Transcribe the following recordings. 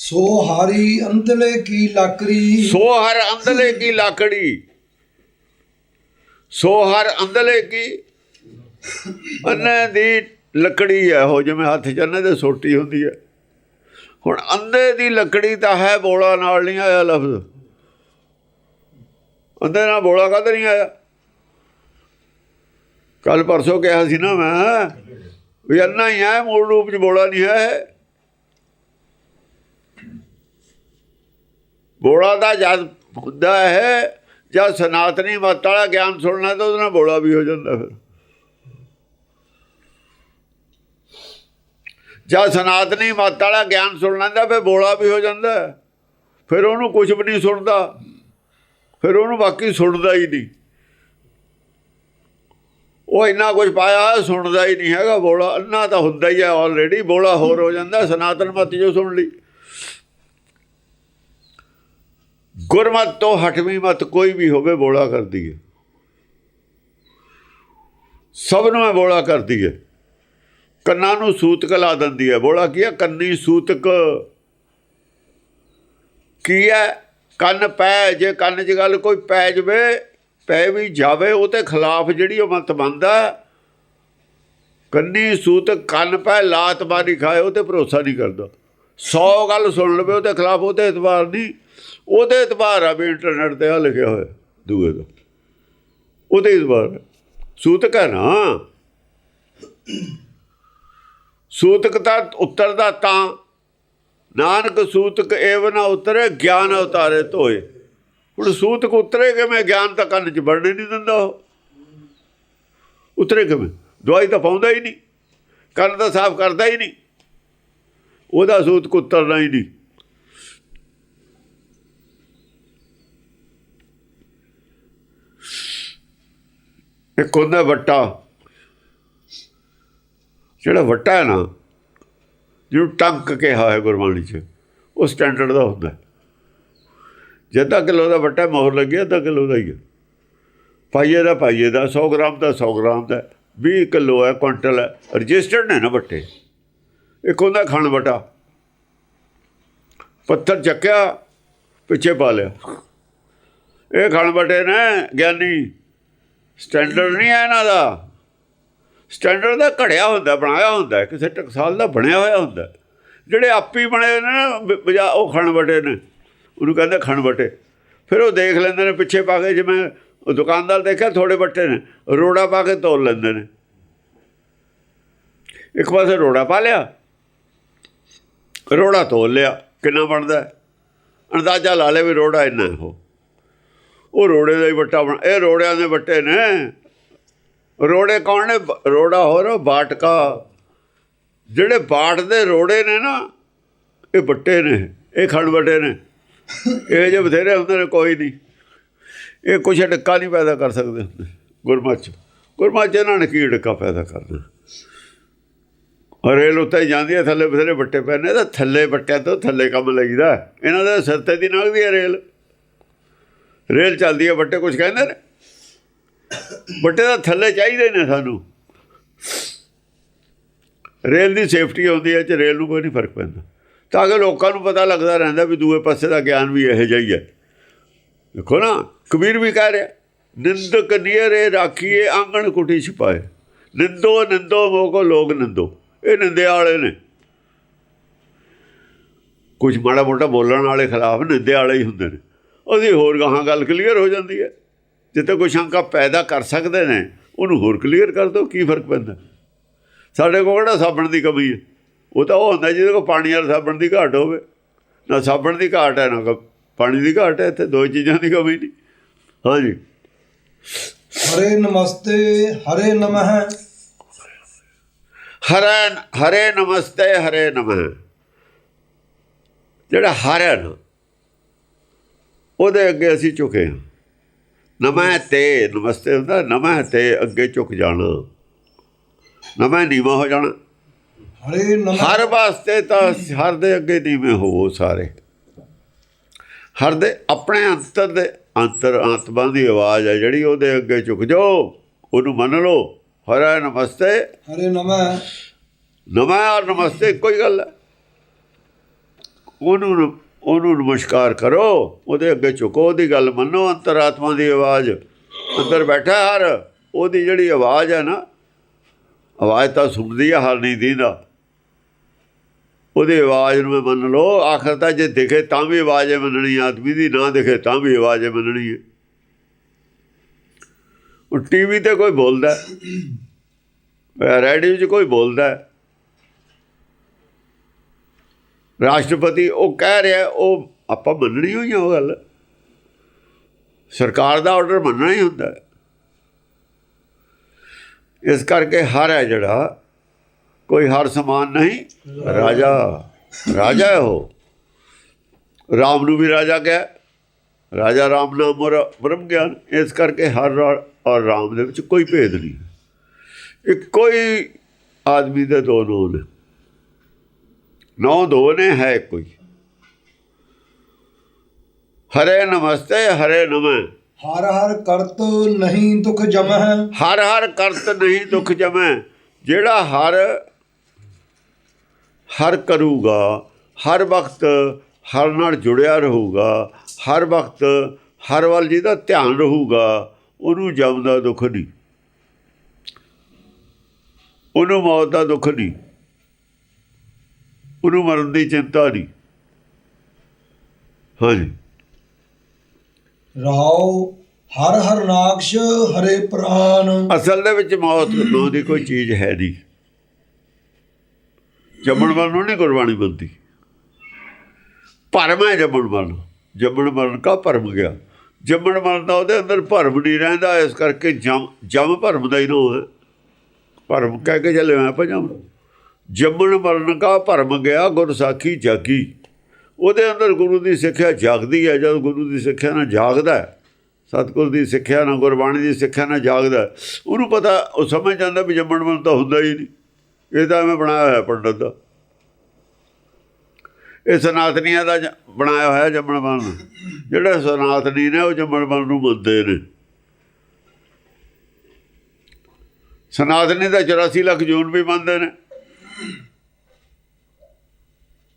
ਸੋ ਹਾਰੀ ਅੰਤਲੇ ਕੀ ਲਾਕੜੀ ਸੋ ਹਰ ਅੰਦਲੇ ਕੀ ਲਾਕੜੀ? ਸੋ ਹਰ ਅੰਦਲੇ ਕੀ? ਅੰਨੇ ਦੀ ਲੱਕੜੀ ਹੈ ਉਹ, ਜਿਵੇਂ ਹੱਥ ਚੰਨੇ ਦੇ ਸੋਟੀ ਹੁੰਦੀ ਹੈ। ਹੁਣ ਅੰਦੇ ਦੀ ਲੱਕੜੀ ਤਾਂ ਹੈ, ਬੋਲਾ ਨਾਲ ਨਹੀਂ ਆਇਆ ਲਫ਼ਜ਼। ਅੰਦੇ ਨਾਲ ਬੋਲਾ ਕਦ ਨਹੀਂ ਆਇਆ? ਕੱਲ ਪਰਸੋਂ ਕਿਹਾ ਸੀ ਨਾ ਮੈਂ, ਵੀ ਅੰਨਾ ਹੀ ਹੈ, ਮੂਲ ਰੂਪ ਚ ਬੋਲਾ ਨਹੀਂ ਹੈ ਬੋਲਾ ਦਾ ਜਦ ਹੁੰਦਾ ਹੈ, ਜਦ ਸਨਾਤਨੀ ਮਤ ਵਾਲਾ ਗਿਆਨ ਸੁਣਨਾ, ਤਾਂ ਉਹਦੇ ਨਾਲ ਬੋਲਾ ਵੀ ਹੋ ਜਾਂਦਾ ਫਿਰ। ਜਦ ਸਨਾਤਨੀ ਮਤ ਵਾਲਾ ਗਿਆਨ ਸੁਣ ਲੈਂਦਾ, ਫਿਰ ਬੋਲਾ ਵੀ ਹੋ ਜਾਂਦਾ। ਫਿਰ ਉਹਨੂੰ ਕੁਝ ਵੀ ਨਹੀਂ ਸੁਣਦਾ। ਫਿਰ ਉਹਨੂੰ ਬਾਕੀ ਸੁਣਦਾ ਹੀ ਨਹੀਂ। ਉਹ ਇੰਨਾ ਕੁਝ ਪਾਇਆ, ਸੁਣਦਾ ਹੀ ਨਹੀਂ ਹੈਗਾ ਬੋਲਾ ਅੰਨਾ ਤਾਂ ਹੁੰਦਾ ਹੀ ਹੈ ਆਲਰੇਡੀ ਬੋਲਾ ਹੋਰ ਹੋ ਜਾਂਦਾ, ਸਨਾਤਨ ਮਤ ਜੋ ਸੁਣ ਲਈ। ਗੁਰਮਤ ਤੋਂ ਹਟਵੀਂ ਮਤ ਕੋਈ ਵੀ ਹੋਵੇ ਬੋਲਾ ਕਰਦੀ ਹੈ ਸਭ ਨੂੰ ਇਹ ਬੋਲਾ ਕਰਦੀ ਹੈ ਕੰਨਾਂ ਨੂੰ ਸੂਤਕ ਲਾ ਦਿੰਦੀ ਹੈ ਬੋਲਾ ਕੀ ਹੈ ਕੰਨੀ ਸੂਤਕ। ਕੀ ਹੈ ਕੰਨ ਪੈ ਜੇ ਕੰਨ 'ਚ ਗੱਲ ਕੋਈ ਪੈ ਜਵੇ, ਪੈ ਵੀ ਜਾਵੇ, ਉਹ ਤੇ ਖਿਲਾਫ ਜਿਹੜੀ ਉਹ ਮਤ ਬੰਦਾ ਕੰਨੀ ਸੂਤਕ, ਕੰਨ ਪੈ, ਲਾਤ ਮਾਰੀ ਖਾਏ, ਉਹ ਤੇ ਭਰੋਸਾ ਨਹੀਂ ਕਰਦਾ। 100 ਗੱਲ ਸੁਣ ਲਵੇ ਉਹਦੇ ਖਿਲਾਫ ਉਹਦੇ ਇਤਬਾਰ ਨਹੀਂ। ਉਹਦੇ ਇਤਬਾਰ ਆ ਵੀ ਇੰਟਰਨੈਟ ਤੇ ਆ ਲਿਖਿਆ ਹੋਇਆ, ਦੂਏ ਦਾ ਉਹਦੇ ਇਤਬਾਰ ਸੂਤਕ ਹੈ ਨਾ। ਸੂਤਕ ਤਾਂ ਉੱਤਰਦਾ ਤਾਂ। ਨਾਨਕ ਸੂਤਕ ਏਵ ਨਾ ਉਤਰੇ, ਗਿਆਨ ਉਤਾਰੇ ਧੋਏ। ਹੁਣ ਸੂਤਕ ਉਤਰੇ ਕਿਵੇਂ? ਗਿਆਨ ਤਾਂ ਕੰਨ 'ਚ ਵੜਨੇ ਨਹੀਂ ਦਿੰਦਾ ਉਹ। ਉਤਰੇ ਕਿਵੇਂ? ਦਵਾਈ ਤਾਂ ਪਾਉਂਦਾ ਹੀ ਨਹੀਂ। ਕੰਨ ਤਾਂ ਸਾਫ਼ ਕਰਦਾ ਹੀ ਨਹੀਂ। ਉਹਦਾ ਸੂਤਕ ਉਤਰਨਾ ਹੀ ਨਹੀਂ। ਇੱਕ ਹੁੰਦਾ ਵੱਟਾ। ਜਿਹੜਾ ਵੱਟਾ ਹੈ ਨਾ, ਜਿਹਨੂੰ ਟੰਕ ਕਿਹਾ ਹੈ ਗੁਰਬਾਣੀ 'ਚ, ਉਹ ਸਟੈਂਡਰਡ ਦਾ ਹੁੰਦਾ ਜਿੱਦਾਂ ਜੇ ਕਿਲੋ ਦਾ ਵੱਟਾ ਮੋਹਰ ਲੱਗੀ, ਅੱਧਾ ਕਿਲੋ ਦਾ ਹੀ ਹੈ। ਪਾਈਏ ਦਾ ਪਾਈਏ ਦਾ 100 ਗ੍ਰਾਮ ਦਾ 100 ਗ੍ਰਾਮ ਦਾ 20 ਕਿਲੋ ਹੈ ਕੁਇੰਟਲ ਹੈ, ਰਜਿਸਟਰਡ ਨੇ ਨਾ ਵੱਟੇ। ਇੱਕ ਹੁੰਦਾ ਖਣ ਵੱਟਾ। ਪੱਥਰ ਚੱਕਿਆ, ਪਿੱਛੇ ਪਾ ਲਿਆ। ਇਹ ਖਣ ਵੱਟੇ ਨੇ ਗਿਆਨੀ ਸਟੈਂਡਰਡ ਨਹੀਂ ਹੈ ਇਹਨਾਂ ਦਾ। ਸਟੈਂਡਰਡ ਦਾ ਘੜਿਆ ਹੁੰਦਾ, ਬਣਾਇਆ ਹੁੰਦਾ, ਕਿਸੇ ਟਕਸਾਲ ਦਾ ਬਣਿਆ ਹੋਇਆ ਹੁੰਦਾ। ਜਿਹੜੇ ਆਪੀ ਬਣੇ ਹੋਏ ਨੇ ਨਾ ਬਜਾ, ਉਹ ਖਣ ਵਟੇ ਨੇ। ਉਹਨੂੰ ਕਹਿੰਦੇ ਖਣ ਵਟੇ। ਫਿਰ ਉਹ ਦੇਖ ਲੈਂਦੇ ਨੇ, ਪਿੱਛੇ ਪਾ ਕੇ ਜਿਵੇਂ ਉਹ ਦੁਕਾਨਦਾਰ ਦੇਖਿਆ ਥੋੜੇ ਵੱਟੇ ਨੇ। ਰੋੜਾ ਪਾ ਕੇ ਤੋਲ ਲੈਂਦੇ ਨੇ। ਇੱਕ ਪਾਸੇ ਰੋੜਾ ਪਾ ਲਿਆ। ਰੋੜਾ ਤੋਲ ਲਿਆ। ਕਿੰਨਾ ਬਣਦਾ? ਅੰਦਾਜ਼ਾ ਲਾ ਲੈ ਵੀ ਰੋੜਾ ਇੰਨਾ ਹੈ ਉਹ ਉਹ ਰੋੜੇ ਦਾ ਹੀ ਵੱਟਾ ਬਣ ਇਹ ਰੋੜਿਆਂ ਦੇ ਵੱਟੇ ਨੇ। ਰੋੜੇ ਕੌਣ ਨੇ? ਬ- ਰੋੜਾ ਹੋਰ, ਬਾਟਕਾ। ਜਿਹੜੇ ਬਾਟ ਦੇ ਰੋੜੇ ਨੇ ਨਾ, ਇਹ ਵੱਟੇ ਨੇ, ਇਹ ਖਣ ਵੱਟੇ ਨੇ। ਇਹ ਜੇ ਬਥੇਰੇ ਹੁੰਦੇ ਨੇ, ਕੋਈ ਨਹੀਂ। ਇਹ ਕੁਛ ਡੱਕਾ ਨਹੀਂ ਪੈਦਾ ਕਰ ਸਕਦੇ ਹੁੰਦੇ। ਗੁਰਮਤਿ ਗੁਰਮਤਿ ਇਹਨਾਂ ਨੇ ਕੀ ਡੱਕਾ ਪੈਦਾ ਕਰਨਾ? ਰੇਲ ਉੱਤੇ ਜਾਂਦੀ ਹੈ, ਥੱਲੇ ਬਥੇਰੇ ਵੱਟੇ ਪਏ ਤਾਂ ਥੱਲੇ ਵੱਟਿਆਂ ਤੋਂ ਥੱਲੇ ਕੰਮ ਲਈਦਾ। ਇਹਨਾਂ ਦੇ ਸਿਰ ਤੇ ਦੀ ਲੰਘਦੀ ਹੈ ਰੇਲ। ਰੇਲ ਚੱਲਦੀ ਹੈ, ਵੱਟੇ ਕੁਝ ਕਹਿੰਦੇ ਨੇ? ਵੱਟੇ ਦਾ ਥੱਲੇ ਚਾਹੀਦੇ ਨੇ ਸਾਨੂੰ। ਰੇਲ ਦੀ ਸੇਫਟੀ ਹੁੰਦੀ ਹੈ ਚ ਰੇਲ ਨੂੰ ਕੋਈ ਨਹੀਂ ਫ਼ਰਕ ਪੈਂਦਾ। ਤਾਂ ਕਿ ਲੋਕਾਂ ਨੂੰ ਪਤਾ ਲੱਗਦਾ ਰਹਿੰਦਾ ਵੀ ਦੂਏ ਪਾਸੇ ਦਾ ਗਿਆਨ ਵੀ ਇਹੋ ਜਿਹਾ ਹੀ ਹੈ। ਦੇਖੋ ਨਾ, ਕਬੀਰ ਵੀ ਕਹਿ ਰਿਹਾ, ਨਿੰਦਕ ਨੀਰੇ ਰਾਖੀਏ ਆਂਗਣ ਕੁਟੀ ਛਪਾਏ। ਨਿੰਦੋ ਨਿੰਦੋ ਮੋਕੋ ਲੋਕ ਨਿੰਦੋ। ਇਹ ਨਿੰਦੇ ਵਾਲੇ ਨੇ। ਕੁਝ ਮਾੜਾ ਮੋਟਾ ਬੋਲਣ ਵਾਲੇ ਖਿਲਾਫ ਨਿੰਦੇ ਵਾਲੇ ਹੀ ਹੁੰਦੇ ਨੇ। ਉਹਦੀ ਹੋਰ ਗਾਹਾਂ ਗੱਲ ਕਲੀਅਰ ਹੋ ਜਾਂਦੀ ਹੈ। ਜਿੱਥੇ ਕੋਈ ਸ਼ੰਕਾ ਪੈਦਾ ਕਰ ਸਕਦੇ ਨੇ ਉਹਨੂੰ ਹੋਰ ਕਲੀਅਰ ਕਰ ਦਿਓ ਕੀ ਫ਼ਰਕ ਪੈਂਦਾ। ਸਾਡੇ ਕੋਲ ਕਿਹੜਾ ਸਾਬਣ ਦੀ ਕਮੀ ਹੈ? ਉਹ ਤਾਂ ਉਹ ਹੁੰਦਾ ਜਿਹਦੇ ਕੋਲ ਪਾਣੀ ਵਾਲਾ ਸਾਬਣ ਦੀ ਘਾਟ ਹੋਵੇ। ਨਾ ਸਾਬਣ ਦੀ ਘਾਟ ਹੈ ਨਾ ਪਾਣੀ ਦੀ ਘਾਟ ਹੈ ਇੱਥੇ ਦੋ ਚੀਜ਼ਾਂ ਦੀ ਕਮੀ ਨਹੀਂ। ਹਾਂਜੀ। ਹਰੇ ਨਮਸਤੇ ਹਰੇ ਨਮః ਹਰੇ ਹਰੇ ਨਮਸਤੇ ਹਰੇ ਨਮः ਜਿਹੜਾ ਹਰ ਹੈ ਨਾ ਉਹਦੇ ਅੱਗੇ ਅਸੀਂ ਝੁਕੇ ਹਾਂ। ਨਮः ਤੇ ਨਮਸਤੇ ਹੁੰਦਾ ਨਮः ਤੇ ਅੱਗੇ ਝੁਕ ਜਾਣਾ। ਨਮः ਨੀਵਾਂ ਹੋ ਜਾਣਾ। ਹਰ ਵਾਸਤੇ ਤਾਂ ਹਰ ਦੇ ਅੱਗੇ ਨੀਵੇਂ ਹੋਵੋ ਸਾਰੇ। ਹਰ ਦੇ ਆਪਣੇ ਅੰਤਰ ਦੇ ਅੰਤਰ ਆਤਮਾ ਦੀ ਆਵਾਜ਼ ਹੈ ਜਿਹੜੀ ਉਹਦੇ ਅੱਗੇ ਝੁਕ ਜਾਓ ਉਹਨੂੰ ਮੰਨ ਲਓ ਹਰੇ ਨਮਸਤੇ। ਹਰੇ ਨਮః ਨਮः ਔਰ ਨਮਸਤੇ ਕੋਈ ਗੱਲ ਹੈ। ਉਹਨੂੰ ਉਹਨੂੰ ਨਮਸਕਾਰ ਕਰੋ, ਉਹਦੇ ਅੱਗੇ ਝੁਕੋ, ਉਹਦੀ ਗੱਲ ਮੰਨੋ, ਅੰਤਰਾਤਮਾ ਦੀ ਆਵਾਜ਼। ਅੰਦਰ ਬੈਠਾ ਹਰ, ਉਹਦੀ ਜਿਹੜੀ ਆਵਾਜ਼ ਹੈ ਨਾ, ਆਵਾਜ਼ ਤਾਂ ਸੁਣਦੀ ਹੈ ਹਰ ਨਹੀਂ ਦੀਦਾ। ਉਹਦੀ ਆਵਾਜ਼ ਨੂੰ ਮੰਨ ਲਓ, ਆਖਰ ਤਾਂ ਜੇ ਦਿਖੇ ਤਾਂ ਵੀ ਆਵਾਜ਼ ਮੰਨਣੀ ਆਦਮੀ ਦੀ ਨਾ ਦਿਖੇ ਤਾਂ ਵੀ ਆਵਾਜ਼ ਮੰਨਣੀ ਹੈ ਉਹ ਟੀਵੀ ਤੇ ਕੋਈ ਬੋਲਦਾ ਰੇਡੀਓ 'ਚ ਕੋਈ ਬੋਲਦਾ ਹੈ ਰਾਸ਼ਟਰਪਤੀ ਉਹ ਕਹਿ ਰਿਹਾ, ਉਹ ਆਪਾਂ ਮੰਨਣੀ ਹੋਈ ਆ ਉਹ ਗੱਲ। ਸਰਕਾਰ ਦਾ ਆਰਡਰ ਮੰਨਣਾ ਹੀ ਹੁੰਦਾ। ਇਸ ਕਰਕੇ ਹਰ ਹੈ ਜਿਹੜਾ, ਕੋਈ ਹਰ ਸਮਾਨ ਨਹੀਂ, ਰਾਜਾ ਰਾਜਾ ਹੈ ਉਹ। ਰਾਮ ਨੂੰ ਵੀ ਰਾਜਾ ਕਿਹਾ। ਰਾਜਾ ਰਾਮ ਨਾਮ ਔਰ ਬ੍ਰਹਮ ਗਿਆਨ। ਇਸ ਕਰਕੇ ਹਰ ਔਰ ਰਾਮ ਦੇ ਵਿੱਚ ਕੋਈ ਭੇਦ ਨਹੀਂ। ਇੱਕੋ ਹੀ ਆਦਮੀ ਦੇ ਦੋ ਨੋ ਨੇ ਨੌ ਦੋ ਨੇ ਹੈ ਕੋਈ। ਹਰੇ ਨਮਸਤੇ ਹਰੇ ਨਮः। ਹਰ ਹਰ ਕਰਤ ਨਹੀਂ ਦੁਖ ਜਮਹਿ। ਹਰ ਹਰ ਕਰਤ ਨਹੀਂ ਦੁੱਖ ਜਮੈ ਜਿਹੜਾ ਹਰ ਹਰ ਕਰੂਗਾ ਹਰ ਵਕਤ ਹਰ ਨਾਲ ਜੁੜਿਆ ਰਹੂਗਾ ਹਰ ਵਕਤ ਹਰ ਵੱਲ ਜਿਹਦਾ ਧਿਆਨ ਰਹੂਗਾ ਉਹਨੂੰ ਜਮ ਦਾ ਦੁੱਖ ਨਹੀਂ। ਉਹਨੂੰ ਮੌਤ ਦਾ ਦੁੱਖ ਨਹੀਂ। ਉਹਨੂੰ ਮਰਨ ਦੀ ਚਿੰਤਾ ਨਹੀਂ। ਹਾਂਜੀ। ਰਾਉ ਹਰ ਹਰ ਨਾਕਸ਼ ਹਰੇ ਪ੍ਰਾਨ। ਅਸਲ ਦੇ ਵਿੱਚ ਮੌਤ ਨਾਂ ਦੀ ਕੋਈ ਚੀਜ਼ ਹੈ ਨਹੀਂ। ਜੰਮਣ ਮਰਨ ਨੂੰ ਨਹੀਂ ਗੁਰਬਾਣੀ ਬੰਦੀ। ਭਰਮ ਹੈ ਜੰਮਣ ਮਰਨ। ਜੰਮਣ ਮਰਨ ਕਾ ਭਰਮ ਗਿਆ। ਜੰਮਣ ਮਰਨ ਦਾ ਉਹਦੇ ਅੰਦਰ ਭਰਮ ਨਹੀਂ ਰਹਿੰਦਾ ਇਸ ਕਰਕੇ ਜਮ ਜਮ ਭਰਮ ਦਾ ਹੀ ਨਾਮ ਹੈ। ਭਰਮ ਕਹਿ ਕੇ ਚੱਲੇ ਮੈਂ ਭਜਮ ਜੰਮਣ ਮਰਨ ਕਾ ਭਰਮ ਗਿਆ, ਗੁਰ ਸਾਖੀ ਜਾਗੀ। ਉਹਦੇ ਅੰਦਰ ਗੁਰੂ ਦੀ ਸਿੱਖਿਆ ਜਾਗਦੀ ਹੈ, ਜਦ ਗੁਰੂ ਦੀ ਸਿੱਖਿਆ ਨਾਲ ਜਾਗਦਾ ਹੈ, ਸਤਿਗੁਰ ਦੀ ਸਿੱਖਿਆ ਨਾਲ, ਗੁਰਬਾਣੀ ਦੀ ਸਿੱਖਿਆ ਨਾਲ ਜਾਗਦਾ ਉਹਨੂੰ ਪਤਾ, ਉਹ ਸਮਝ ਜਾਂਦਾ ਵੀ ਜੰਮਣ ਮਰਨ ਤਾਂ ਹੁੰਦਾ ਹੀ ਨਹੀਂ। ਇਹ ਤਾਂ ਮੈਂ ਬਣਾਇਆ ਹੋਇਆ ਪੰਡਤ ਦਾ। ਇਹ ਸਨਾਤਨੀਆਂ ਦਾ ਜ- ਬਣਾਇਆ ਹੋਇਆ ਜੰਮਣ ਮਰਨ। ਜਿਹੜਾ ਸਨਾਤਨੀ ਨੇ, ਉਹ ਜੰਮਣ ਮਰਨ ਨੂੰ ਮੰਨਦੇ ਨੇ। ਸਨਾਤਨੀ ਦਾ 84 ਲੱਖ ਜੂਨ ਵੀ ਮੰਨਦੇ ਨੇ।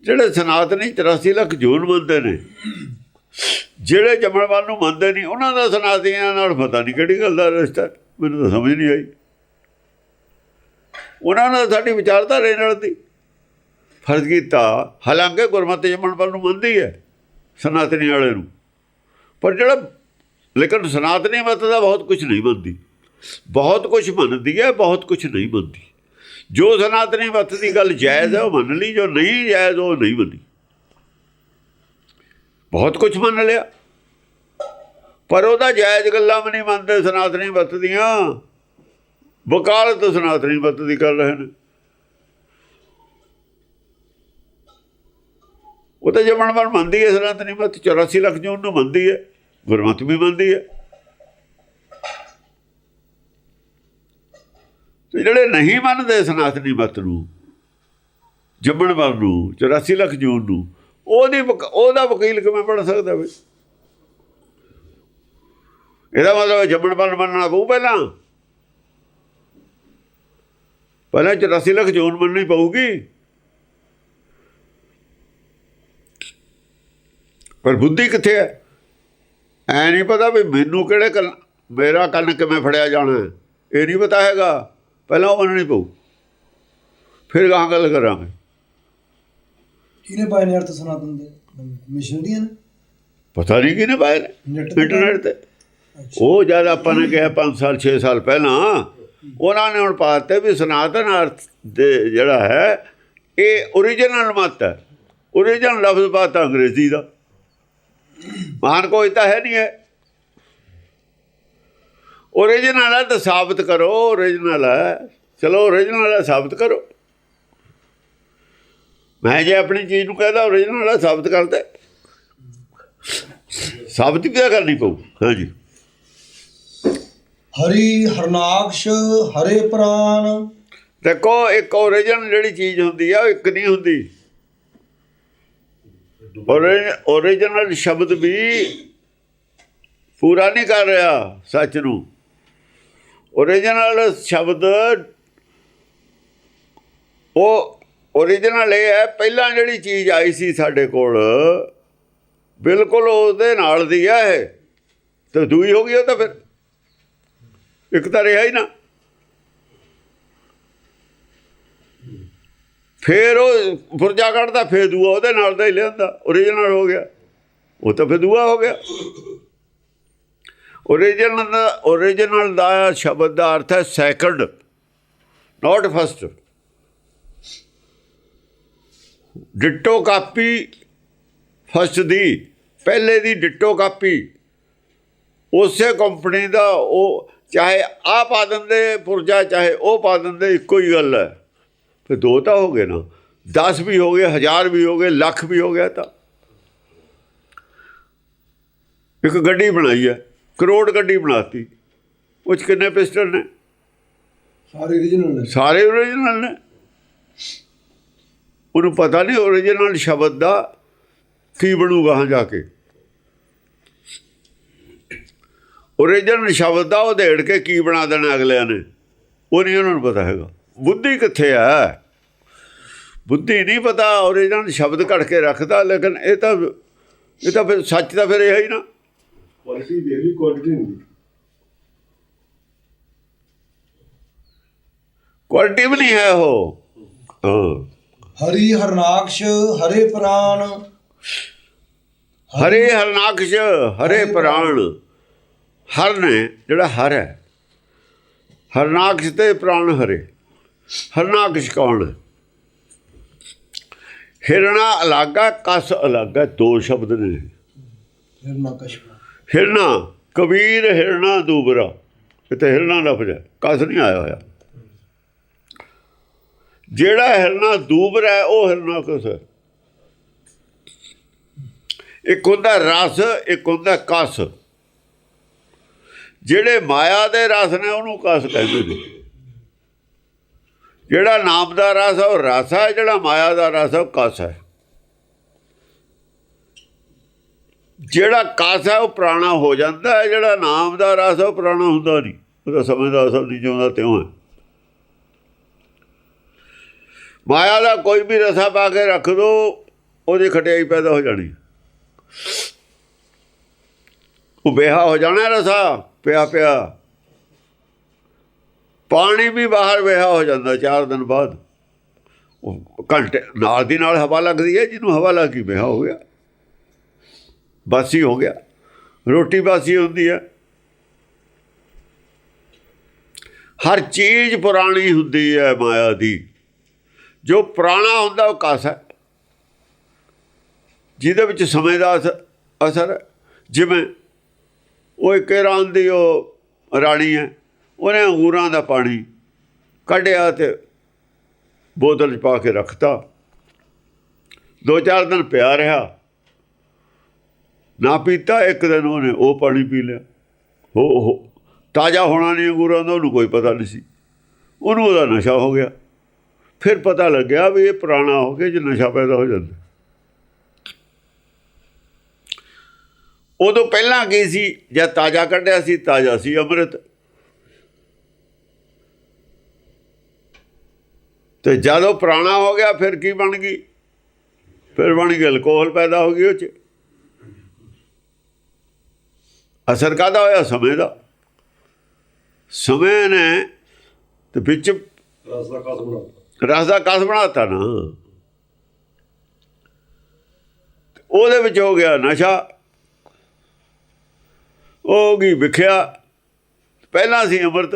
ਜਿਹੜੇ ਸਨਾਤਨੀ 84 ਲੱਖ ਜੂਨ ਮੰਨਦੇ ਨੇ, ਜਿਹੜੇ ਜੰਮਣਵਾਲ ਨੂੰ ਮੰਨਦੇ ਨਹੀਂ, ਉਹਨਾਂ ਦਾ ਸਨਾਤਨੀਆਂ ਨਾਲ ਪਤਾ ਨਹੀਂ ਕਿਹੜੀ ਗੱਲ ਦਾ ਰਿਸ਼ਤਾ ਮੈਨੂੰ ਤਾਂ ਸਮਝ ਨਹੀਂ ਆਈ। ਉਹਨਾਂ ਨਾਲ ਸਾਡੀ ਵਿਚਾਰਧਾਰੇ ਨਾਲ ਦੀ ਫਰਜ਼ ਕੀਤਾ, ਹਾਲਾਂਕਿ ਗੁਰਮਤਿ ਜੰਮਣਵਾਲ ਨੂੰ ਮੰਨਦੀ ਹੈ, ਸਨਾਤਨੀ ਵਾਲੇ ਨੂੰ। ਪਰ ਜਿਹੜਾ, ਲੇਕਿਨ ਸਨਾਤਨੀ ਮਤ ਦਾ ਬਹੁਤ ਕੁਝ ਨਹੀਂ ਮੰਨਦੀ। ਬਹੁਤ ਕੁਝ ਮੰਨਦੀ ਹੈ, ਬਹੁਤ ਕੁਝ ਨਹੀਂ ਮੰਨਦੀ। ਜੋ ਸਨਾਤਨੀ ਮਤ ਦੀ ਗੱਲ ਜਾਇਜ਼ ਹੈ, ਉਹ ਮੰਨ ਲਈ, ਜੋ ਨਹੀਂ ਜਾਇਜ਼, ਉਹ ਨਹੀਂ ਮੰਨੀ। ਬਹੁਤ ਕੁਝ ਮੰਨ ਲਿਆ। ਪਰ ਉਹਦਾ ਜਾਇਜ਼ ਗੱਲਾਂ ਵੀ ਨਹੀਂ ਮੰਨਦੇ ਸਨਾਤਨੀ ਮਤ ਦੀਆਂ। ਵਕਾਲਤ ਸਨਾਤਨੀ ਮਤ ਦੀ ਕਰ ਰਹੇ ਨੇ। ਉਹ ਤਾਂ ਜਮਣ ਮਨ ਮੰਨਦੀ ਹੈ ਸਨਾਤਨੀ ਮਤ 84 ਲੱਖ ਜੂਨ ਨੂੰ ਮੰਨਦੀ ਹੈ, ਗੁਰਮਤਿ ਵੀ ਮੰਨਦੀ ਹੈ। ਤੇ ਜਿਹੜੇ ਨਹੀਂ ਮੰਨਦੇ ਸਨਾਤਨੀ ਮਤ ਨੂੰ, ਜੰਮਣ ਮਨ ਨੂੰ 84 ਲੱਖ ਜੂਨ ਨੂੰ, ਉਹਦੀ ਵਕ- ਉਹਦਾ ਵਕੀਲ ਕਿਵੇਂ ਬਣ ਸਕਦਾ ਵੇ? ਇਹਦਾ ਮਤਲਬ ਜੰਮਣ ਮਨ ਮੰਨਣਾ ਪਊ ਪਹਿਲਾਂ। ਪਹਿਲਾਂ 84 ਲੱਖ ਜੂਨ ਮੰਨਣੀ ਪਊਗੀ। ਪਰ ਬੁੱਧੀ ਕਿੱਥੇ ਹੈ? ਐ ਨਹੀਂ ਪਤਾ ਵੀ ਮੈਨੂੰ ਕਿਹੜੇ ਕੰਨ ਮੇਰਾ ਕੰਨ ਕਿਵੇਂ ਫੜਿਆ ਜਾਣਾ ਇਹ ਨਹੀਂ ਪਤਾ ਹੈਗਾ। ਪਹਿਲਾਂ ਉਹ ਮੰਨਣੀ ਪਊ। ਫਿਰ ਗਾਂ ਗੱਲ ਕਰਾਂਗੇ। ਕਿਹਨੇ ਪਾਏ ਨੇ ਅਰਥ ਸਨਾਤਨ ਦੇ ਮਿਸ਼ਨਰੀਆਂ ਪਤਾ ਨਹੀਂ ਕਿਹਨੇ ਪਾਏ ਨੇ। ਇੰਟਰਨੈਟ ਤੇ। ਉਹ ਜਦ ਆਪਾਂ ਨੇ ਕਿਹਾ 5 ਸਾਲ 6 ਸਾਲ ਪਹਿਲਾਂ ਉਹਨਾਂ ਨੇ ਹੁਣ ਪਾਤੇ ਵੀ ਸਨਾਤਨ ਅਰਥ ਦੇ ਜਿਹੜਾ ਹੈ ਇਹ origignal ਮਤ ਹੈ। Origignal ਲਫ਼ਜ਼ ਬਾਤ ਅੰਗਰੇਜ਼ੀ ਦਾ। ਮਾਨ ਕੋਈ ਤਾਂ ਹੈ ਨਹੀਂ ਹੈ। Origignal ਹੈ ਤਾਂ ਸਾਬਤ ਕਰੋ origignal ਹੈ। ਚਲੋ origignal ਹੈ ਸਾਬਤ ਕਰੋ। ਮੈਂ ਜੇ ਆਪਣੀ ਚੀਜ਼ ਨੂੰ ਕਹਿੰਦਾ origignal ਹੈ ਸਾਬਤ ਕਰ ਦੇ। ਸਾਬਤ ਕਿਆ ਕਰਨੀ ਪਊ? ਹਾਂਜੀ। ਹਰੀ ਹਰਨਾਕਸ਼ ਹਰੇ ਪ੍ਰਾਨ। ਦੇਖੋ ਇੱਕ ਓਰੀਜਨ ਜਿਹੜੀ ਚੀਜ਼ ਹੁੰਦੀ ਆ ਉਹ ਇੱਕ ਨਹੀਂ ਹੁੰਦੀ। ਓਰੀਜਨਲ ਸ਼ਬਦ ਵੀ ਪੂਰਾ ਨਹੀਂ ਕਰ ਰਿਹਾ ਸੱਚ ਨੂੰ। ਓਰੀਜਨਲ ਸ਼ਬਦ ਉਹ ਓਰੀਜਨਲ ਇਹ ਹੈ, ਪਹਿਲਾਂ ਜਿਹੜੀ ਚੀਜ਼ ਆਈ ਸੀ ਸਾਡੇ ਕੋਲ, ਬਿਲਕੁਲ ਉਹਦੇ ਨਾਲ ਦੀ ਹੈ ਇਹ। ਤੇ ਦੂਈ ਹੋ ਗਈ ਉਹ ਤਾਂ ਫਿਰ। ਇੱਕ ਤਾਂ ਰਿਹਾ ਹੀ ਨਾ। ਫੇਰ ਉਹ ਫੁਰਜਾ ਕੱਢਦਾ, ਫੇਰ ਦੂਆ ਉਹਦੇ ਨਾਲ ਦਾ ਹੀ ਲਿਆਂਦਾ। ਓਰੀਜਨਲ ਹੋ ਗਿਆ। ਉਹ ਤਾਂ ਫੇਰ ਦੂਆ ਹੋ ਗਿਆ। ਓਰੀਜਨਲ ਦਾ ਓਰੀਜਨਲ ਦਾ ਸ਼ਬਦ ਦਾ ਅਰਥ ਹੈ second not first ditto copy first ਦੀ, ਪਹਿਲੇ ਦੀ ਡਿਟੋ ਕਾਪੀ। ਉਸੇ ਕੰਪਨੀ ਦਾ ਉਹ, ਚਾਹੇ ਆ ਪਾ ਦਿੰਦੇ ਪੁਰਜਾ, ਚਾਹੇ ਉਹ ਪਾ ਦਿੰਦੇ, ਇੱਕੋ ਹੀ ਗੱਲ ਹੈ। ਫਿਰ ਦੋ ਤਾਂ ਹੋ ਗਏ ਨਾ। 10 ਵੀ ਹੋ ਗਏ, ਹਜ਼ਾਰ ਵੀ ਹੋ ਗਏ, ਲੱਖ ਵੀ ਹੋ ਗਿਆ ਤਾਂ। ਇੱਕ ਗੱਡੀ ਬਣਾਈ ਹੈ। ਕਰੋੜ ਗੱਡੀ ਬਣਾਤੀ। ਉਹ 'ਚ ਕਿੰਨੇ ਪਿਸਟਨ ਨੇ? ਸਾਰੇ ਰੀਜਨਲ ਨੇ। ਸਾਰੇ ਓਰੀਜਨਲ ਨੇ। ਉਹਨੂੰ ਪਤਾ ਨਹੀਂ ਓਰੀਜਨਲ ਸ਼ਬਦ ਦਾ ਕੀ ਬਣੂਗਾ ਹਾਂ ਜਾ ਕੇ। ਓਰੀਜਨਲ ਸ਼ਬਦ ਦਾ ਉਹ ਦੇੜ ਕੇ ਕੀ ਬਣਾ ਦੇਣਾ ਅਗਲਿਆਂ ਨੇ। ਉਹ ਨਹੀਂ ਉਹਨਾਂ ਨੂੰ ਪਤਾ ਹੈਗਾ। ਬੁੱਧੀ ਕਿੱਥੇ ਹੈ ਬੁੱਧੀ ਨਹੀਂ ਪਤਾ ਓਰੀਜਨਲ ਸ਼ਬਦ ਘੜ ਕੇ ਰੱਖਦਾ ਲੇਕਿਨ ਇਹ ਤਾਂ ਇਹ ਤਾਂ ਫਿਰ ਸੱਚ ਤਾਂ ਫਿਰ ਇਹ ਹੀ ਨਾ। ਕੁਆਲਿਟੀ ਦੇਖ ਲਈ ਕੁਆਲਿਟੀ ਨਹੀਂ। ਕੁਆਲਿਟੀ ਵੀ ਨਹੀਂ ਹੈ ਉਹ। ਹਾਂ। ਹਰੀ ਹਰਨਾਕਸ਼ ਹਰੇ ਪ੍ਰਾਨ ਹਰੇ ਹਰਨਾਕਸ਼ ਹਰੇ ਪ੍ਰਾਣ। ਹਰ ਨੇ ਜਿਹੜਾ ਹਰ ਹੈ। ਹਰਨਾਕਸ਼ ਤੇ ਪ੍ਰਾਣ ਹਰੇ। ਹਰਨਾਕਸ਼ ਕੌਣ ਹੈ? ਹਿਰਣਾ ਅਲੱਗਾ ਕਸ ਅਲੱਗਾ ਦੋ ਸ਼ਬਦ ਨੇ। ਹਰਨਾਕਸ਼ ਹਿਰਣਾ, ਕਬੀਰ ਹਿਰਣਾ ਦੂਬਰਾ। ਇੱਥੇ ਤਾਂ ਹਿਰਣਾ ਲਫ਼ਜ਼ ਹੈ, ਕਸ ਨਹੀਂ ਆਇਆ ਹੋਇਆ। ਜਿਹੜਾ ਹਿਰਣਾ ਦੂਬਰਾ ਉਹ ਹਿਰਣਾ ਕਸ ਹੈ? ਇੱਕ ਹੁੰਦਾ ਰਸ, ਇੱਕ ਹੁੰਦਾ ਕਸ। ਜਿਹੜੇ ਮਾਇਆ ਦੇ ਰਸ ਨੇ, ਉਹਨੂੰ ਕਸ ਕਹਿੰਦੇ ਨੇ। ਜਿਹੜਾ ਨਾਮ ਦਾ ਰਸ ਹੈ, ਉਹ ਰਸ ਹੈ, ਜਿਹੜਾ ਮਾਇਆ ਦਾ ਰਸ ਹੈ, ਉਹ ਕਸ ਹੈ। ਜਿਹੜਾ ਕਸ ਹੈ ਉਹ ਪੁਰਾਣਾ ਹੋ ਜਾਂਦਾ ਹੈ, ਜਿਹੜਾ ਨਾਮ ਦਾ ਰਸ ਹੈ ਉਹ ਪੁਰਾਣਾ ਹੁੰਦਾ ਨਹੀਂ। ਉਹਦਾ ਸਮਝਦਾ ਦਾ ਅਸਰ ਨਹੀਂ ਜਿਉਂਦਾ ਤਿਉਂ ਹੈ। ਮਾਇਆ ਦਾ ਕੋਈ ਵੀ ਰਸਾ ਪਾ ਕੇ ਰੱਖ ਦੋ, ਉਹਦੀ ਖਟਿਆਈ ਪੈਦਾ ਹੋ ਜਾਣੀ। ਉਹ ਬੇਹਾ ਹੋ ਜਾਣਾ ਰਸਾ, ਪਿਆ ਪਿਆ। ਪਾਣੀ ਵੀ ਬਾਹਰ ਬੇਹਾ ਹੋ ਜਾਂਦਾ ਚਾਰ ਦਿਨ ਬਾਅਦ। ਘੰਟੇ, ਨਾਲ ਦੀ ਨਾਲ ਹਵਾ ਲੱਗਦੀ ਹੈ, ਜਿਹਨੂੰ ਹਵਾ ਲੱਗੀ ਬੇਹਾ ਹੋ ਗਿਆ। ਬਾਸੀ ਹੋ ਗਿਆ। ਰੋਟੀ ਬਾਸੀ ਹੁੰਦੀ ਹੈ ਹਰ ਚੀਜ਼ ਪੁਰਾਣੀ ਹੁੰਦੀ ਹੈ ਮਾਇਆ ਦੀ। ਜੋ ਪੁਰਾਣਾ ਹੁੰਦਾ ਉਹ ਕਸ ਹੈ। ਜਿਹਦੇ ਵਿੱਚ ਸਮੇਂ ਦਾ ਅਸ- ਅਸਰ ਹੈ। ਜਿਵੇਂ ਉਹ ਇੱਕ ਇਰਾਨ ਦੀ ਉਹ ਰਾਣੀ ਹੈ। ਉਹਨੇ ਅੰਗੂਰਾਂ ਦਾ ਪਾਣੀ ਕੱਢਿਆ ਤੇ ਬੋਤਲ 'ਚ ਪਾ ਕੇ ਰੱਖਤਾ। ਦੋ ਚਾਰ ਦਿਨ ਪਿਆ ਰਿਹਾ। ਨਾ ਪੀਤਾ, ਇੱਕ ਦਿਨ ਉਹਨੇ ਉਹ ਪਾਣੀ ਪੀ ਲਿਆ। ਹੋ ਤਾਜ਼ਾ ਹੋਣਾ ਨਹੀਂ ਅੰਗੂਰਾਂ ਦਾ, ਉਹਨੂੰ ਕੋਈ ਪਤਾ ਨਹੀਂ ਸੀ। ਉਹਨੂੰ ਉਹਦਾ ਨਸ਼ਾ ਹੋ ਗਿਆ। ਫਿਰ ਪਤਾ ਲੱਗਿਆ ਵੀ ਇਹ ਪੁਰਾਣਾ ਹੋ ਕੇ ਜੇ ਨਸ਼ਾ ਪੈਦਾ ਹੋ ਜਾਂਦਾ। ਉਦੋਂ ਪਹਿਲਾਂ ਕੀ ਸੀ? ਜਦ ਤਾਜ਼ਾ ਕੱਢਿਆ ਸੀ, ਤਾਜ਼ਾ ਸੀ ਅੰਮ੍ਰਿਤ। ਤੇ ਜਦੋਂ ਪੁਰਾਣਾ ਹੋ ਗਿਆ, ਫਿਰ ਕੀ ਬਣ ਗਈ? ਫਿਰ ਬਣ ਗਈ ਅਲਕੋਹਲ ਪੈਦਾ ਹੋ ਗਈ ਉਹ ਚ। ਅਸਰ ਕਾਦਾ ਹੋਇਆ? ਸਮੇਂ ਦਾ। ਸਮੇਂ ਨੇ ਤੇ ਵਿੱਚ ਰਸ ਦਾ ਕਾਸ ਬਣਾਤਾ ਰਸ ਦਾ ਕਸ ਬਣਾਤਾ ਨਾ। ਉਹਦੇ ਵਿੱਚ ਹੋ ਗਿਆ ਨਸ਼ਾ। ਉਹ ਹੋ ਗਈ ਵਿਖਿਆ? ਪਹਿਲਾਂ ਸੀ ਅੰਮ੍ਰਿਤ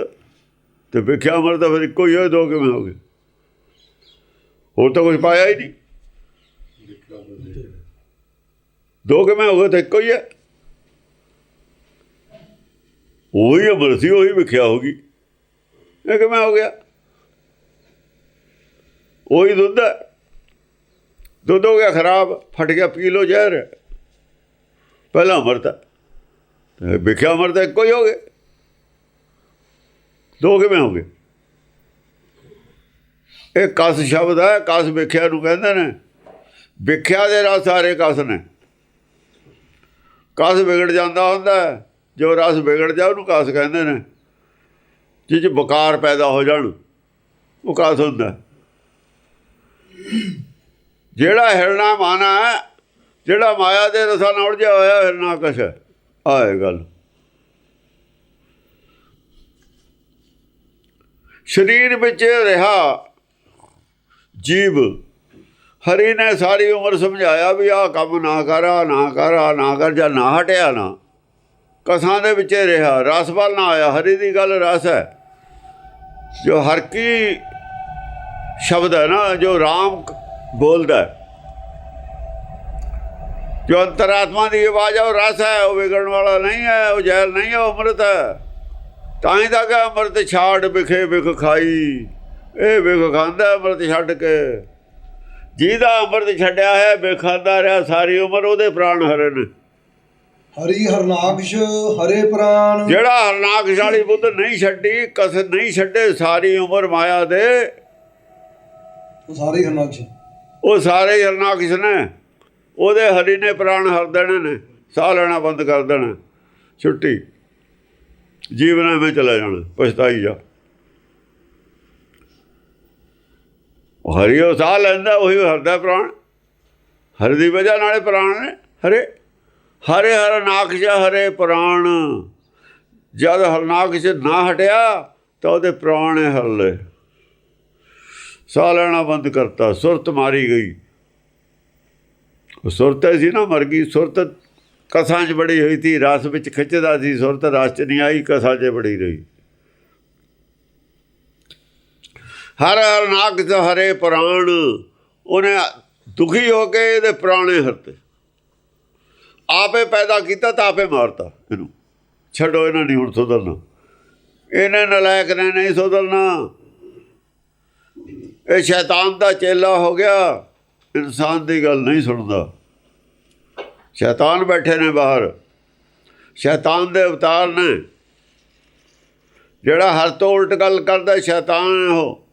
ਤੇ ਵਿਖਿਆ ਅੰਮ੍ਰਿਤ ਫਿਰ ਇੱਕੋ ਹੀ ਹੋਏ ਦੋ ਕਿਵੇਂ ਹੋ ਗਏ? ਹੋਰ ਤਾਂ ਕੁਝ ਪਾਇਆ ਹੀ ਨਹੀਂ। ਦੋ ਕਿਵੇਂ ਹੋ ਗਏ ਤਾਂ ਇੱਕੋ ਹੀ ਹੈ। ਉਹੀ ਅੰਮ੍ਰਿਤ ਸੀ ਉਹੀ ਵਿਖਿਆ ਹੋ ਗਈ ਇਹ ਕਿਵੇਂ ਹੋ ਗਿਆ। ਉਹੀ ਦੁੱਧ ਹੈ ਦੁੱਧ ਹੋ ਗਿਆ ਖਰਾਬ, ਫਟ ਗਿਆ ਪੀ ਲੋ ਜ਼ਹਿਰ। ਪਹਿਲਾਂ ਅਮਰਤਾ ਤੇ ਵਿਖਿਆ ਅਮਰਤਾ ਇੱਕੋ ਹੀ ਹੋ ਗਏ। ਦੋ ਕਿਵੇਂ ਹੋ ਗਏ? ਇਹ ਕਸ ਸ਼ਬਦ ਹੈ ਕਸ ਵਿਖਿਆ ਨੂੰ ਕਹਿੰਦੇ ਨੇ। ਵਿਖਿਆ ਦੇ ਰਸ ਸਾਰੇ ਕਸ ਨੇ। ਕਸ ਵਿਗੜ ਜਾਂਦਾ ਹੁੰਦਾ। ਜੋ ਰਸ ਵਿਗੜ ਜਾ ਉਹਨੂੰ ਕਸ ਕਹਿੰਦੇ ਨੇ। ਜਿਸ 'ਚ ਬਕਾਰ ਪੈਦਾ ਹੋ ਜਾਣ, ਉਹ ਕਸ ਹੁੰਦਾ। ਜਿਹੜਾ ਹਿਰਣਾ ਮਾਨਾ ਹੈ, ਜਿਹੜਾ ਮਾਇਆ ਦੇ ਰਸਾਂ ਨਾਲ ਉਲਝਿਆ ਹੋਇਆ ਹਿਰਣਾ ਕਸ਼ ਹੈ ਆਹ ਗੱਲ। ਸਰੀਰ ਵਿੱਚ ਰਿਹਾ ਜੀਵ, ਹਰੀ ਨੇ ਸਾਰੀ ਉਮਰ ਸਮਝਾਇਆ ਵੀ ਆਹ ਕੰਮ ਨਾ ਕਰ, ਆਹ ਨਾ ਕਰ, ਆਹ ਨਾ ਕਰ, ਜਾਂ ਨਾ ਹਟਿਆ ਨਾ। ਕਸਾਂ ਦੇ ਵਿੱਚ ਰਿਹਾ, ਰਸ ਵੱਲ ਨਾ ਆਇਆ, ਹਰੀ ਦੀ ਗੱਲ ਰਸ ਹੈ। ਜੋ ਹਰ ਕੀ ਸ਼ਬਦ ਹੈ ਨਾ, ਜੋ ਰਾਮ ਬੋਲਦਾ ਹੈ। ਜੋ ਅੰਤਰਾਤਮਾ ਦੀ ਆਵਾਜ਼ ਹੈ, ਉਹ ਰਸ ਹੈ, ਉਹ ਵਿਗੜਨ ਵਾਲਾ ਨਹੀਂ ਹੈ, ਉਹ ਜੈਲ ਨਹੀਂ ਹੈ, ਉਹ ਅੰਮ੍ਰਿਤ ਹੈ। ਤਾਂ ਹੀ ਤਾਂ ਕਿ ਅੰਮ੍ਰਿਤ ਛਾੜ ਵਿਖੇ ਵਿਖ ਖਾਈ। ਇਹ ਵਿਖ ਖਾਂਦਾ ਅੰਮ੍ਰਿਤ ਛੱਡ ਕੇ। ਜਿਹਦਾ ਅੰਮ੍ਰਿਤ ਛੱਡਿਆ ਹੈ ਵਿਖਾਂਦਾ ਰਿਹਾ, ਸਾਰੀ ਉਮਰ ਉਹਦੇ ਪ੍ਰਾਣ ਹਰੇ ਨੇ ਹਰੀ ਹਰਨਾਕਸ਼ ਹਰੇ ਪ੍ਰਾਨ ਜਿਹੜਾ ਹਰਨਾਕਸ਼ ਵਾਲੀ ਬੁੱਧ ਨਹੀਂ ਛੱਡੀ ਕਸ ਨਹੀਂ ਛੱਡੇ ਸਾਰੀ ਉਮਰ ਮਾਇਆ ਦੇ। ਉਹ ਸਾਰੇ ਹਰਨਾਕਸ਼ ਉਹ ਸਾਰੇ ਹਰਨਾਕਸ਼ ਨੇ। ਉਹਦੇ ਹਰੀ ਨੇ ਪ੍ਰਾਣ ਹਰ ਦੇਣੇ ਨੇ ਸਾਹ ਲੈਣਾ ਬੰਦ ਕਰ ਦੇਣਾ। ਛੁੱਟੀ। ਜੀਵਨ ਵਿੱਚ ਚਲਾ ਜਾਣਾ ਪਛਤਾਈ ਜਾ। ਉਹ ਹਰੀ ਉਹ ਸਾਹ ਲੈਂਦਾ ਉਹੀ ਹਰਦਾ ਪ੍ਰਾਣ। ਹਰ ਦੀ ਵਜ੍ਹਾ ਨਾਲੇ ਪ੍ਰਾਣ ਨੇ ਹਰੇ। ਹਰੇ ਹਰ ਨਾਕਸ਼ ਹਰੇ ਪ੍ਰਾਣ। ਜਦ ਹਰਨਾਕਸ਼ ਨਾ ਹਟਿਆ, ਤਾਂ ਉਹਦੇ ਪ੍ਰਾਣ ਹਰਲੇ ਸਾਹ ਲੈਣਾ ਬੰਦ ਕਰਤਾ, ਸੁਰਤ ਮਾਰੀ ਗਈ। ਉਹ ਸੁਰਤ ਸੀ ਨਾ, ਮਰ ਗਈ। ਸੁਰਤ ਕਸਾਂ 'ਚ ਬੜੀ ਹੋਈ ਸੀ, ਰਸ ਵਿੱਚ ਖਿੱਚਦਾ ਸੀ। ਸੁਰਤ ਰਸ 'ਚ ਨਹੀਂ ਆਈ, ਕਸਾਂ 'ਚ ਬੜੀ ਰਹੀ। ਹਰ ਹਰ ਨਾਗ ਚ ਹਰੇ ਪ੍ਰਾਣ। ਉਹਨੇ ਦੁਖੀ ਹੋ ਕੇ ਇਹਦੇ ਪ੍ਰਾਣੇ ਹਰਤੇ। ਆਪੇ ਪੈਦਾ ਕੀਤਾ ਤਾਂ ਆਪੇ ਮਾਰਤਾ ਇਹਨੂੰ। ਛੱਡੋ ਇਹਨਾਂ ਨਹੀਂ ਹੁਣ ਸੁਧਰਨਾ। ਇਹਨੇ ਨਲਾਇਕ ਨੇ ਨਹੀਂ ਸੁਧਰਨਾ। ਇਹ ਸ਼ੈਤਾਨ ਦਾ ਚੇਲਾ ਹੋ ਗਿਆ। ਇਨਸਾਨ ਦੀ ਗੱਲ ਨਹੀਂ ਸੁਣਦਾ। ਸ਼ੈਤਾਨ ਬੈਠੇ ਨੇ ਬਾਹਰ। ਸ਼ੈਤਾਨ ਦੇ ਅਵਤਾਰ ਨੇ। ਜਿਹੜਾ ਹਰ ਤੋਂ ਉਲਟ ਗੱਲ ਕਰਦਾ ਸ਼ੈਤਾਨ ਹੈ ਉਹ।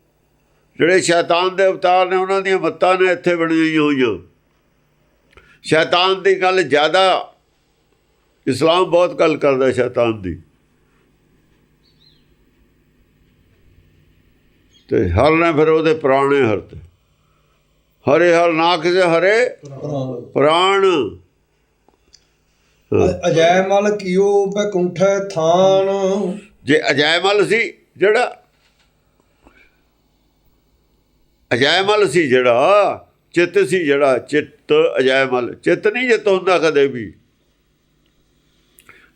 ਜਿਹੜੇ ਸ਼ੈਤਾਨ ਦੇ ਅਵਤਾਰ ਨੇ, ਉਹਨਾਂ ਦੀਆਂ ਮੱਤਾਂ ਨੇ ਇੱਥੇ ਬਣੀਆਂ ਹੋਈਆਂ। ਸ਼ੈਤਾਨ ਦੀ ਗੱਲ ਜ਼ਿਆਦਾ ਇਸਲਾਮ ਬਹੁਤ ਗੱਲ ਕਰਦਾ ਸ਼ੈਤਾਨ ਦੀ। ਤੇ ਹਰ ਨੇ ਫਿਰ ਉਹਦੇ ਪ੍ਰਾਣੇ ਹਰਤੇ ਹਰੇ ਹਰ ਨਾਕ ਸੇ ਹਰੇ ਪ੍ਰਾਣ। ਅਜੈ ਮਲ ਕੀਓ ਬੈਕੁੰਠੈ ਥਾਨ। ਜੇ ਅਜੈਮਲ ਸੀ ਜਿਹੜਾ? ਅਜੈਮਲ ਸੀ ਜਿਹੜਾ ਚਿੱਤ ਸੀ ਜਿਹੜਾ ਚਿੱਤ ਅਜੈਮਲ ਚਿੱਤ ਨਹੀਂ ਜਿੱਤ ਹੁੰਦਾ ਕਦੇ ਵੀ।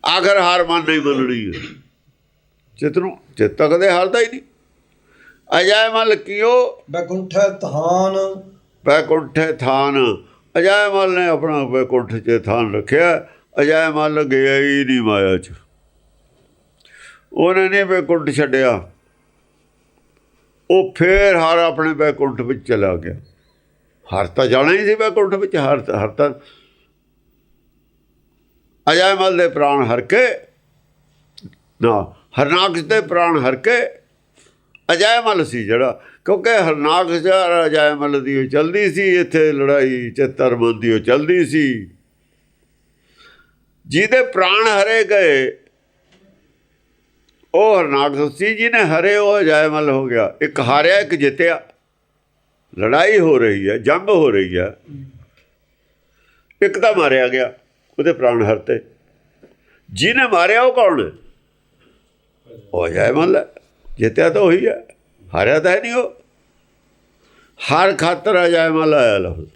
ਆਖਰ ਹਾਰ ਮੰਨ ਨਹੀਂ ਮੰਨਣੀ। ਚਿੱਤ ਨੂੰ ਚਿੱਤ ਤਾਂ ਕਦੇ ਹਾਰਦਾ ਹੀ ਨਹੀਂ। ਅਜੈਮਲ ਕਿਉ ਬੈਕੁੰਠੈ ਥਾਨ। ਬੈਕੁੰਠੇ ਥਾਨ। ਅਜੈਮਲ ਨੇ ਆਪਣਾ ਬੈਕੁੰਠ 'ਚ ਥਾਨ ਰੱਖਿਆ। ਅਜੈਮਲ ਗਿਆ ਹੀ ਨਹੀਂ ਮਾਇਆ 'ਚ। ਉਹਨੇ ਨਹੀਂ ਬੈਕੁੰਠ ਛੱਡਿਆ। ਉਹ ਫੇਰ ਹਰ ਆਪਣੇ ਬੈਕੁੰਠ ਵਿੱਚ ਚਲਾ ਗਿਆ। ਹਰ ਤਾਂ ਜਾਣਾ ਹੀ ਸੀ ਬੈਕੁੰਠ ਵਿੱਚ, ਹਰ ਹਰ ਤਾਂ ਅਜੈਮਲ ਦੇ ਪ੍ਰਾਣ ਹਰ ਕੇ ਨਾ ਹਰਨਾਕਸ਼ ਦੇ ਪ੍ਰਾਣ ਹਰ ਕੇ ਅਜੈਮਲ ਸੀ ਜਿਹੜਾ, ਕਿਉਂਕਿ ਹਰਨਾਕਸ਼ ਔਰ ਅਜੈਮਲ ਦੀ ਉਹ ਚਲਦੀ ਸੀ, ਇੱਥੇ ਲੜਾਈ ਚਿੱਤਰ ਮਨ ਦੀ ਉਹ ਚਲਦੀ ਸੀ। ਜਿਹਦੇ ਪ੍ਰਾਣ ਹਰੇ ਗਏ, ਉਹ ਹਰਨਾਕਸ਼ ਸੀ, ਜਿਹਨੇ ਹਰੇ ਉਹ ਅਜੈਮਲ ਹੋ ਗਿਆ, ਇੱਕ ਹਾਰਿਆ, ਇੱਕ ਜਿੱਤਿਆ। ਲੜਾਈ ਹੋ ਰਹੀ ਹੈ ਜੰਗ ਹੋ ਰਹੀ ਹੈ। ਇੱਕ ਤਾਂ ਮਾਰਿਆ ਗਿਆ ਉਹਦੇ ਪ੍ਰਾਣ ਹਰਤੇ। ਜਿਹਨੇ ਮਾਰਿਆ ਉਹ ਕੌਣ ਹੈ? ਉਹ ਅਜੈਮਲ ਹੈ ਜਿੱਤਿਆ ਤਾਂ ਉਹੀ ਹੈ ਹਾਰਿਆ ਤਾਂ ਹੈ ਨਹੀਂ ਉਹ। ਹਰ ਖਾਤਰ ਅਜੈਮਲ ਆਇਆ ਲਫ਼ਜ਼।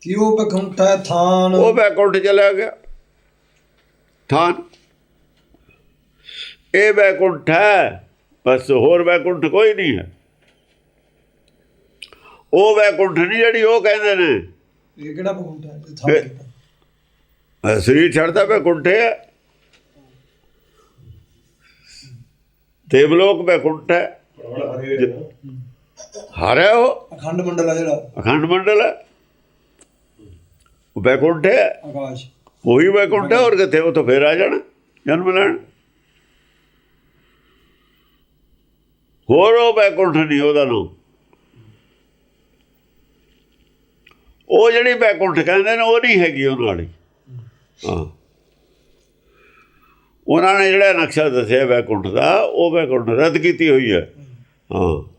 ਕੀਓ ਬੈਕੁੰਠੈ ਥਾਨ? ਉਹ ਬੈਕੁੰਠ ਚਲਾ ਗਿਆ। ਥਾਨ। ਇਹ ਬੈਕੁੰਠ ਹੈ ਬਸ ਹੋਰ ਬੈਕੁੰਠ ਕੋਈ ਨਹੀਂ ਹੈ। ਉਹ ਬੈਕੁੰਠ ਨਹੀਂ ਜਿਹੜੀ ਉਹ ਕਹਿੰਦੇ ਨੇ। ਇਹ ਕਿਹੜਾ? ਅਹ ਸਰੀਰ ਛੱਡਦਾ ਬੈਕੁੰਠ ਹੈ। ਦੇਵਲੋਕ ਬੈਕੁੰਠ ਹੈ। ਹਾਰਿਆ ਉਹ? ਅਖੰਡ ਮੰਡਲ ਆ ਜਿਹੜਾ। ਅਖੰਡ ਮੰਡਲ ਹੈ। ਉਹ ਬੈਕੁੰਠ ਹੈ। ਆਕਾਸ਼। ਉਹੀ ਬੈਕੁੰਠ ਹੈ ਹੋਰ ਕਿੱਥੇ? ਉਹ ਤਾਂ ਫੇਰ ਆ ਜਾਣਾ ਜਨਮ ਲੈਣ। ਹੋਰ ਉਹ ਬੈਕੁੰਠ ਨਹੀਂ ਉਹਦਾ ਨਾਮ। ਉਹ ਜਿਹੜੀ ਬੈਕੁੰਠ ਕਹਿੰਦੇ ਨੇ, ਉਹ ਨਹੀਂ ਹੈਗੀ ਉਹਨਾਂ ਵਾਲੀ ਹਾਂ। ਉਹਨਾਂ ਨੇ ਜਿਹੜਾ ਨਕਸ਼ਾ ਦੱਸਿਆ ਬੈਕੁੰਠ ਦਾ ਉਹ ਬੈਕੁੰਠ ਰੱਦ ਕੀਤੀ ਹੋਈ ਹੈ। ਹਾਂ।